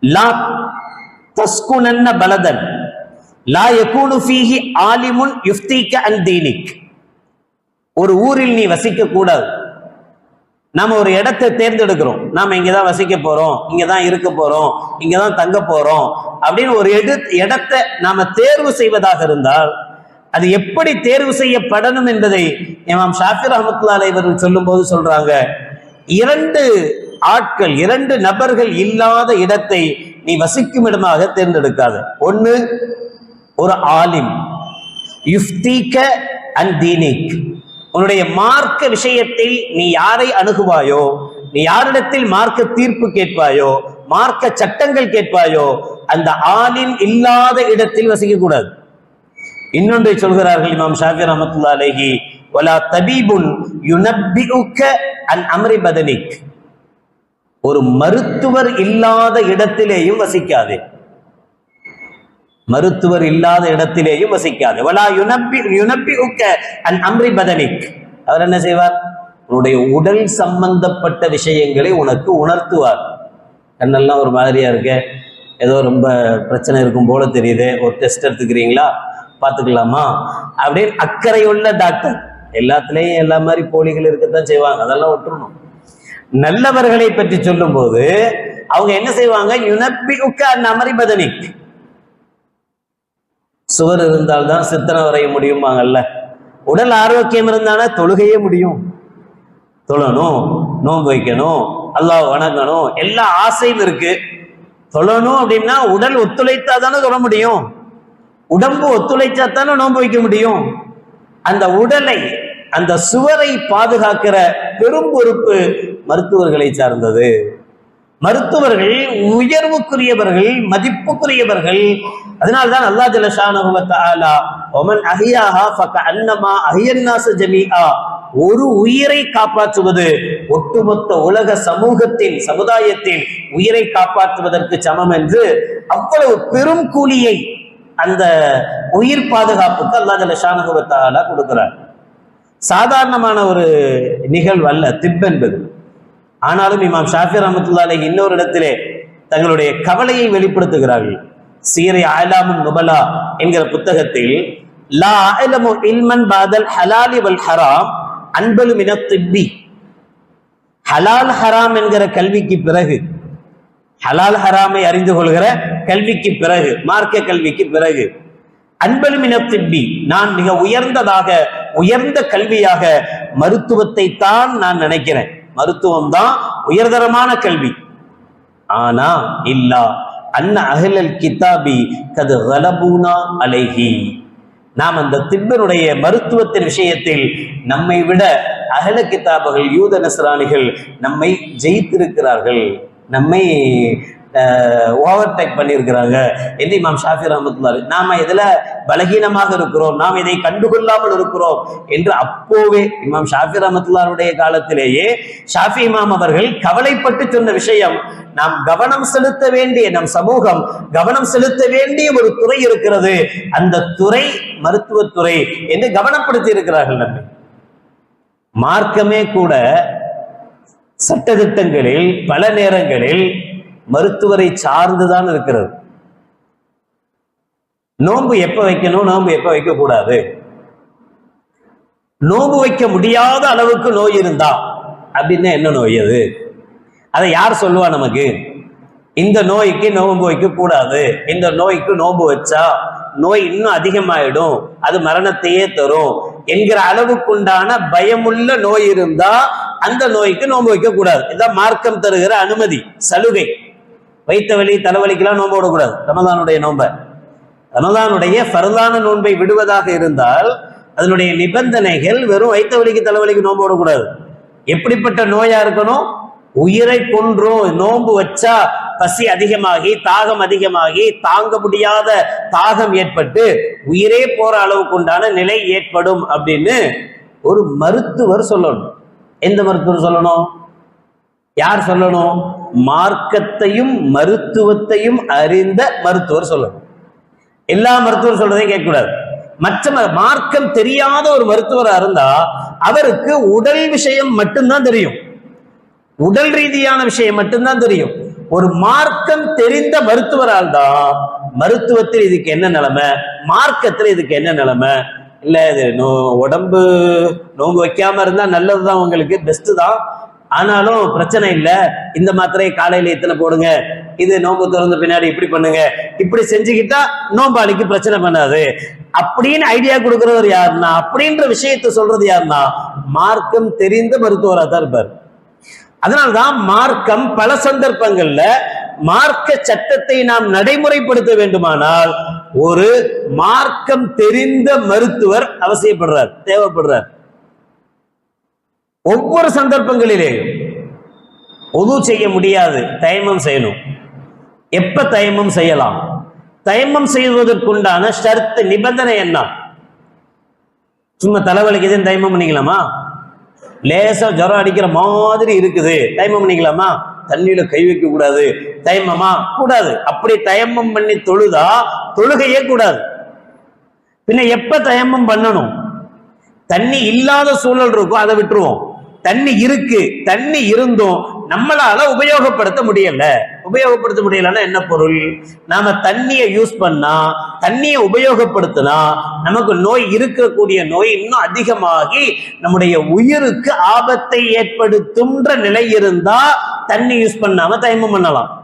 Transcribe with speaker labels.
Speaker 1: லா தஸ்குனன்ன பலதன் லா யகூனு ஃபீஹி ஆலிமுன் யுஃப்தீக அன் தீனிக் ஒரு ஊரில் நீ வசிக்க கூடாது. நாம ஒரு இடத்தை தேர்ந்தெடுக்கிறோம். நாம இங்கதான் வசிக்க போறோம். இங்கதான் இருக்க போறோம். இங்கதான் தங்க போறோம். அப்படின்னு ஒரு எடு இடத்தை நாம தேர்வு செய்வதாக இருந்தால் அது எப்படி தேர்வு செய்யப்படணும் என்பதை இமாம் ஷாஃபி ரஹமத்துல்லா இவர்கள் சொல்லும் போது சொல்றாங்க. இரண்டு ஆட்கள் இரண்டு நபர்கள் இல்லாத இடத்தை நீ வசிக்கும் இடமாக தேர்ந்தெடுக்காத. ஒன்று ஒரு ஆலிம். யுஃப்தீக அண்ட் தீனிக். உன்னுடைய மார்க்க விஷயத்தில் நீ யாரை அணுகுவாயோ நீ யாரிடத்தில் மார்க்க தீர்ப்பு கேட்பாயோ மார்க்க சட்டங்கள் கேட்பாயோ அந்த ஆலிம் இல்லாத இடத்தில் வசிக்க கூடாது இன்னொன்றை சொல்கிறார்கள் இமாம் ஷாஃபி ரஹமத்துல்லா அலேஹி ஒலா தபீபுன் யுனப்பிஉக்க அன் அம்ரி பதனிக். ஒரு மருத்துவர் இல்லாத இடத்திலேயும் வசிக்காது. மருத்துவர் இல்லாத இடத்திலேயும் வசிக்காது. வலா யுனப்பி யுனப்பி உக்க அன் அம்ரி பதனிக். அவர் என்ன செய்வார்? உன்னுடைய உடல் சம்பந்தப்பட்ட விஷயங்களை உனக்கு உணர்த்துவார். கண்ணெல்லாம் ஒரு மாதிரியா இருக்க. ஏதோ ரொம்ப பிரச்சனை இருக்கும் போல தெரியுது. ஒரு டெஸ்ட் எடுத்துக்கிறீங்களா? பார்த்துக்கலாமா? அப்படின்னு அக்கறையுள்ள டாக்டர் எல்லாத்துலேயும் எல்லா மாதிரி போலிகள் இருக்கத்தான் செய்வாங்க. அதெல்லாம் விட்டுறணும் நல்லவர்களை பற்றி சொல்லும்போது அவங்க என்ன செய்வாங்க? யுனப்பி உக்க அன் பதனிக் சுவர் இருந்தால்தான் சித்தனை வரைய முடியுமாங்கல்ல? உடல் ஆரோக்கியம் இருந்தானா தொழுகையே முடியும். தொழணும் நோன்பு வைக்கணும் அல்லாஹ் வணங்கணும் எல்லா ஆசையும் இருக்கு. தொழணும் அப்படின்னா உடல் ஒத்துழைத்தா தானே தொழ முடியும். உடம்பு ஒத்துழைச்சா தானே நோன்பு வைக்க முடியும். அந்த உடலை அந்த சுவரை பாதுகாக்கிற பெரும் பொறுப்பு மருத்துவர்களை சார்ந்தது. மருத்துவர்கள் உயர்வுக்குரியவர்கள் மதிப்புக்குரியவர்கள். அதனால்தான் அல்லா ஜலஷானஹு வ ஒமன் அஹியாஹா ஃபக அன்னமா அஹியன்னாச ஜமீஆ. ஒரு உயிரை காப்பாற்றுவது ஒட்டுமொத்த உலக சமூகத்தின் சமுதாயத்தின் உயிரை காப்பாற்றுவதற்கு சமம் என்று அவ்வளவு பெரும் கூலியை அந்த உயிர் பாதுகாப்புக்கு அல்லா ஜலஷானஹு வ கொடுக்கிறார். சாதாரணமான ஒரு நிகழ்வு அல்ல திப் என்பது. ஆனாலும் இமாம் ஷாஃபி ரஹமத்துல்லாலை இன்னொரு இடத்திலே தங்களுடைய கவலையை வெளிப்படுத்துகிறார்கள். சீரை ஆயலாமும் நுபலா என்கிற புத்தகத்தில் லா அலமு இல்மன் பாதல் ஹலாலி வல் ஹராம் அன்பலு மின திப்பி. ஹலால் ஹராம் என்கிற கல்விக்கு பிறகு ஹலால் ஹராமை அறிந்து கொள்கிற கல்விக்கு பிறகு மார்க்க கல்விக்கு பிறகு அன்பலு மின திப்பி நான் மிக உயர்ந்ததாக உயர்ந்த கல்வியாக மருத்துவத்தை தான் நான் நினைக்கிறேன். மருத்துவம் தான் உயர்தரமான கல்வி. ஆனா இல்லா அன்ன அகலல் கிதாபி கது ஹலபூனா அலைஹி. நாம் அந்த திப்பனுடைய மருத்துவத்தின் விஷயத்தில் நம்மை விட அகல கிதாபுகள் யூத நஸ்ரானிகள் நம்மை ஜெயித்திருக்கிறார்கள். நம்மை ஓவர்டேக் பண்ணியிருக்கிறாங்க. என்று இமாம் ஷாஃபி ரஹமத்துல்லாரு நாம இதுல பலகீனமாக இருக்கிறோம் நாம் இதை கண்டுகொள்ளாமல் இருக்கிறோம் என்று அப்போவே இமாம் ஷாஃபி ரஹமத்துல்லாருடைய காலத்திலேயே ஷாஃபி இமாம் அவர்கள் கவலைப்பட்டு சொன்ன விஷயம் நாம் கவனம் செலுத்த வேண்டிய நம் சமூகம் கவனம் செலுத்த வேண்டிய ஒரு துறை இருக்கிறது. அந்த துறை மருத்துவத்துறை என்று கவனப்படுத்தி இருக்கிறார்கள் நம்மை மார்க்கமே கூட சட்டத்திட்டங்களில் பல நேரங்களில் மருத்துவரை சார்ந்துதான் இருக்கிறது. நோன்பு எப்ப வைக்கணும்? நோன்பு எப்ப வைக்க கூடாது நோன்பு வைக்க முடியாத அளவுக்கு நோய் இருந்தா அப்படின்னா என்ன நோய் அது? அதை யார் சொல்லுவா நமக்கு? இந்த நோய்க்கு நோன்பு வைக்க கூடாது இந்த நோய்க்கு நோன்பு வச்சா நோய் இன்னும் அதிகமாயிடும். அது மரணத்தையே தரும் என்கிற அளவுக்குண்டான பயமுள்ள நோய் இருந்தா அந்த நோய்க்கு நோன்பு வைக்க கூடாது இதான் மார்க்கம் தருகிற அனுமதி சலுகை. வைத்த வலி தலைவலிக்கெல்லாம் நோன்பு விடக்கூடாது. ரமதானுடைய நோன்பை. ரமதானுடைய ஃபர்தான நோன்பை விடுவதாக இருந்தால் அதனுடைய நிபந்தனைகள் வெறும் வைத்த வலிக்கு தலைவலிக்கு நோன்பு விடக்கூடாது. எப்படிப்பட்ட நோயா இருக்கணும்? உயிரை கொன்றும். நோன்பு வச்சா பசி அதிகமாகி தாகம் அதிகமாகி தாங்க முடியாத தாகம் ஏற்பட்டு உயிரே போற அளவுக்கு உண்டான நிலை ஏற்படும் அப்படின்னு ஒரு மருத்துவர் சொல்லணும். எந்த மருத்துவர் சொல்லணும்? யார் சொல்லணும்? மார்க்கத்தையும் மருத்துவத்தையும் அறிந்த மருத்துவர் சொல்லணும். எல்லா மருத்துவர் சொல்றதையும் கேட்கக்கூடாது. மற்ற மார்க்கம் தெரியாத ஒரு மருத்துவராக இருந்தா அவருக்கு உடல் விஷயம் மட்டும்தான் தெரியும். உடல் ரீதியான விஷயம் மட்டும்தான் தெரியும். ஒரு மார்க்கம் தெரிந்த மருத்துவரால் தான் மருத்துவத்தில் இதுக்கு என்ன நிலைமை? மார்க்கத்தில் இதுக்கு என்ன நிலைமை? இல்லை இது நோ உடம்பு நோன்பு வைக்காம இருந்தா நல்லதுதான் உங்களுக்கு பெஸ்ட் தான். ஆனாலும் பிரச்சனை இல்லை. இந்த மாத்திரையை காலையில இத்தனை போடுங்க. இது நோம்பு திறந்த பின்னாடி இப்படி பண்ணுங்க. இப்படி செஞ்சுக்கிட்டா நோம்பாளிக்கு பிரச்சனை பண்ணாது. அப்படின்னு ஐடியா கொடுக்கிறவர் யாருன்னா அப்படின்ற விஷயத்த சொல்றது யாருன்னா மார்க்கம் தெரிந்த மருத்துவராக தான் இருப்பார். அதனால்தான் மார்க்கம் பல சந்தர்ப்பங்கள்ல மார்க்க சட்டத்தை நாம் நடைமுறைப்படுத்த வேண்டுமானால் ஒரு மார்க்கம் தெரிந்த மருத்துவர் அவசியப்படுறார் தேவைப்படுறார். ஒவ்வொரு சந்தர்ப்பங்களிலேயும் ஒது செய்ய முடியாது தயமம் செய்யணும். எப்ப தயமம் செய்யலாம்? தயமம் செய்வதற்குண்டான ஷர்த்து நிபந்தனை என்ன? சும்மா தலைவலிக்குதுன்னு தயமம் பண்ணிக்கலாமா? லேசா ஜுரம் அடிக்கிற மாதிரி இருக்குது. தயமம் பண்ணிக்கலாமா? தண்ணியில கை வைக்க கூடாது தயமமா? கூடாது. அப்படி தயமம் பண்ணி தொழுதா தொழுகையே கூடாது. பின்ன எப்ப தயமம் பண்ணணும்? தண்ணி இல்லாத சூழல் இருக்கும் அதை விட்டுருவோம். தண்ணி இருக்கு தண்ணி இருந்தும் நம்மளால உபயோகப்படுத்த முடியல. உபயோகப்படுத்த முடியலன்னா என்ன பொருள்? நாம தண்ணியை யூஸ் பண்ணா தண்ணியை உபயோகப்படுத்தினா நமக்கு நோய் இருக்கக்கூடிய நோய் இன்னும் அதிகமாகி நம்முடைய உயிருக்கு ஆபத்தை ஏற்படுத்தும்ன்ற நிலை இருந்தா தண்ணி யூஸ் பண்ணாம தயமம் பண்ணலாம்.